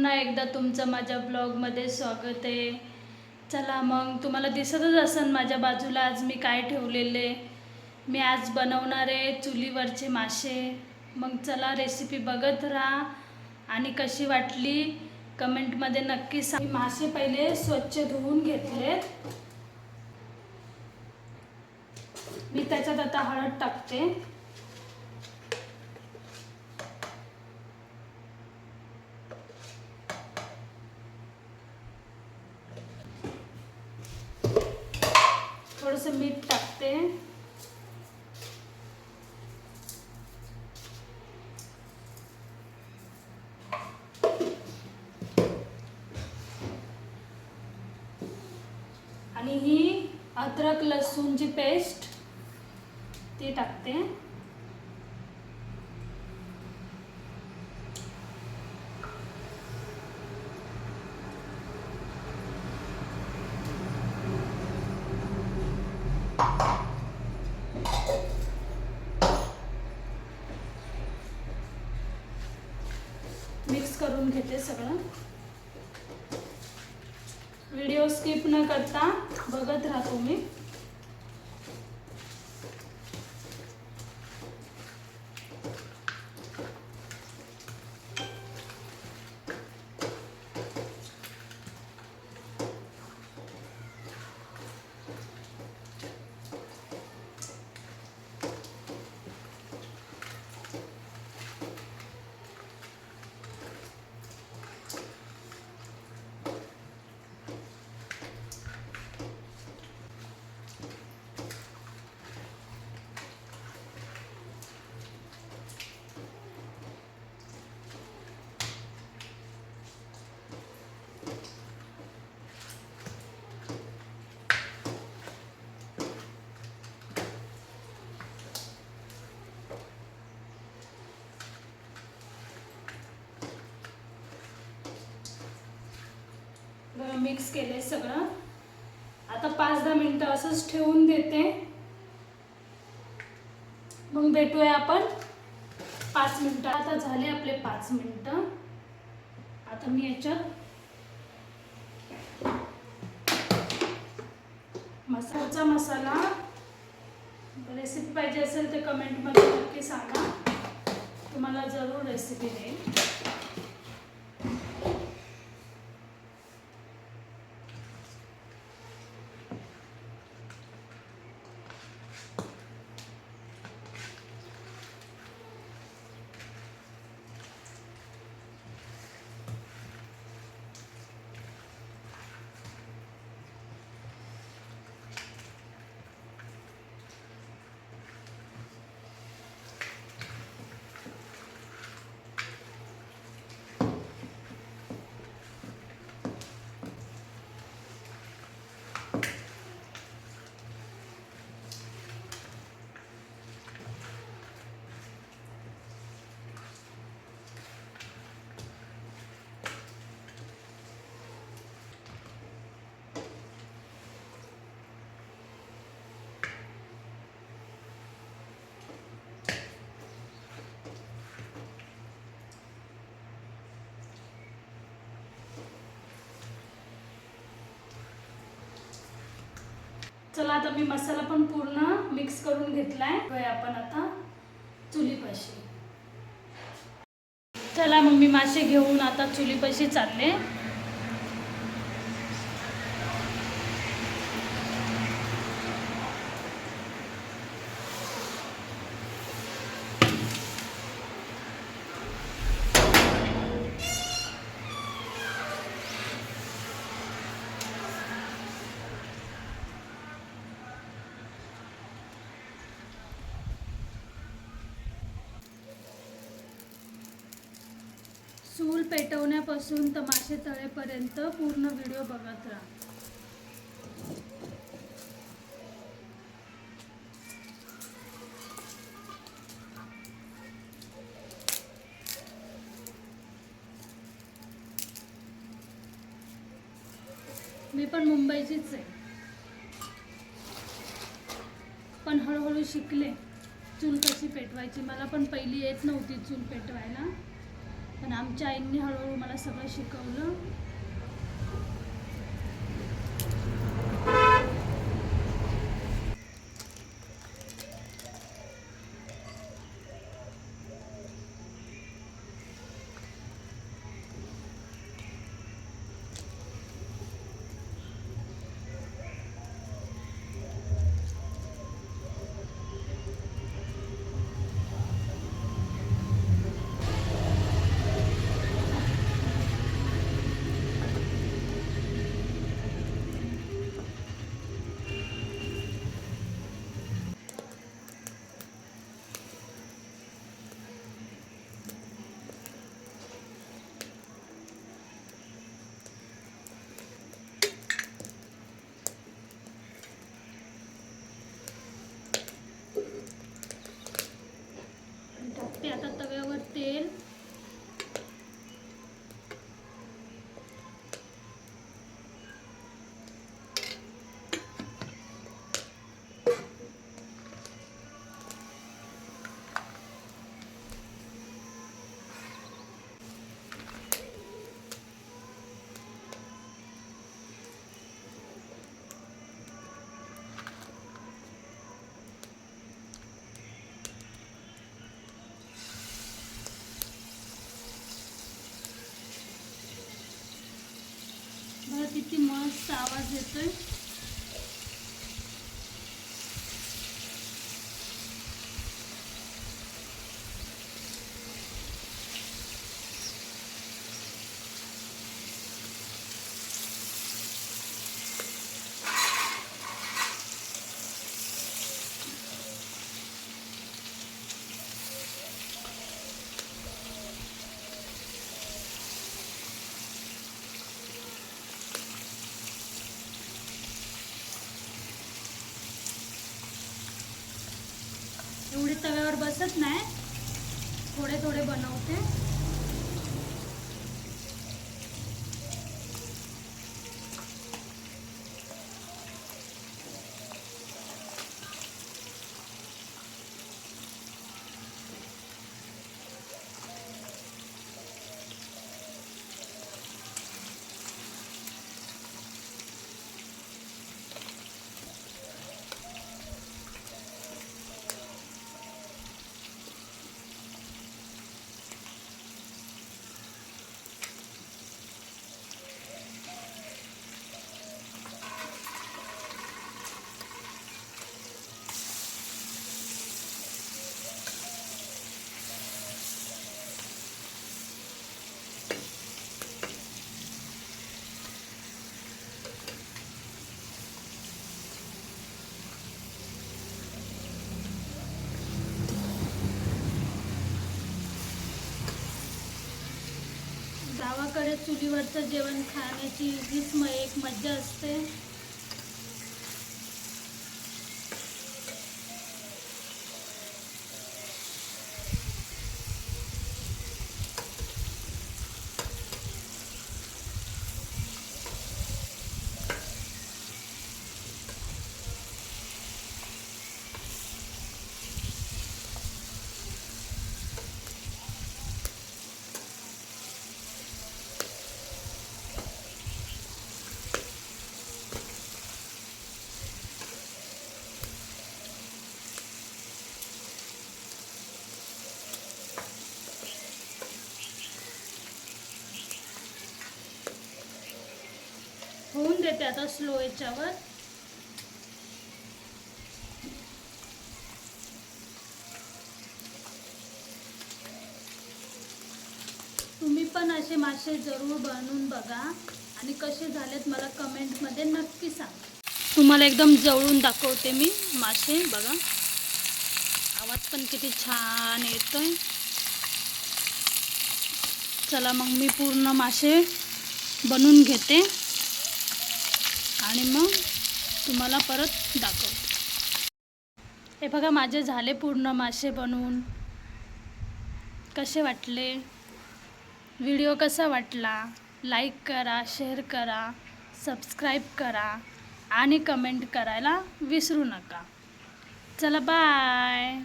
पुन्हा एकदा तुमचं माझ्या ब्लॉगमध्ये स्वागत आहे. चला मग तुम्हाला दिसतच असेल माझ्या बाजूला आज मी काय ठेवलेले. मी आज बनवणार आहे चुलीवरचे मासे. मग चला रेसिपी बघत राहा. आणि कशी वाटली? कमेंटमध्ये नक्की सांग. मासे पहिले स्वच्छ धुवून घेतलेत मी त्याच्यात आता हळद टाकते. थोडंसं मीठ टाकते आणि ही अद्रक लसूणची पेस्ट ती टाकते मिक्स करून घेते सगळं. व्हिडिओ स्किप न करता बघत राहा तुम्ही. मिक्स केले सगळं. आता पाच दहा मिनटं असंच ठेवून देते. मग भेटूया आपण. पाच मिनटं. आता झाले आपले पाच मिनटं. आता मी याच्यात मसाचा मसाला. रेसिपी पाहिजे असेल तर कमेंटमध्ये नक्की सांगा. तुम्हाला जरूर रेसिपी देईल. चला आता मी मसाला पण पूर्ण मिक्स करून घेतलाय. वय आपण आता चुलीपाशी. चला मग मी मासे घेऊन आता चुलीपाशी चालले. चूल पेटवण्यापासून तमाशे तळेपर्यंत पूर्ण व्हिडिओ बघत राहा. मी पण मुंबईचीच आहे. पण हळूहळू शिकले. चूल कशी पेटवायची? मला पण पहिली येत नव्हती चूल पेटवायला. पण आमच्या आईंनी हळूहळू मला सगळं शिकवलं. किती मस्त आवाज येतोय. तव्यावर बसत नाही. थोडे थोडे बनवते. चुलीवरचं जेवण खाण्याची हीच म एक मज्जा असते. होऊन देते आता स्लो याच्यावर. तुम्ही पण असे मासे जरूर बनवून बघा आणि कसे झालेत मला कमेंटमध्ये नक्की सांगा. तुम्हाला एकदम जवळून दाखवते मी मासे बघा. आवाज पण किती छान येतोय. चला मग मी पूर्ण मासे बनवून घेते. आणि मग तुम्हाला परत दाखवते. हे बघा माझे झाले पूर्ण मासे बनवून. कसे वाटले? व्हिडिओ कसा वाटला? लाईक करा शेअर करा सबस्क्राईब करा आणि कमेंट करायला विसरू नका. चला बाय!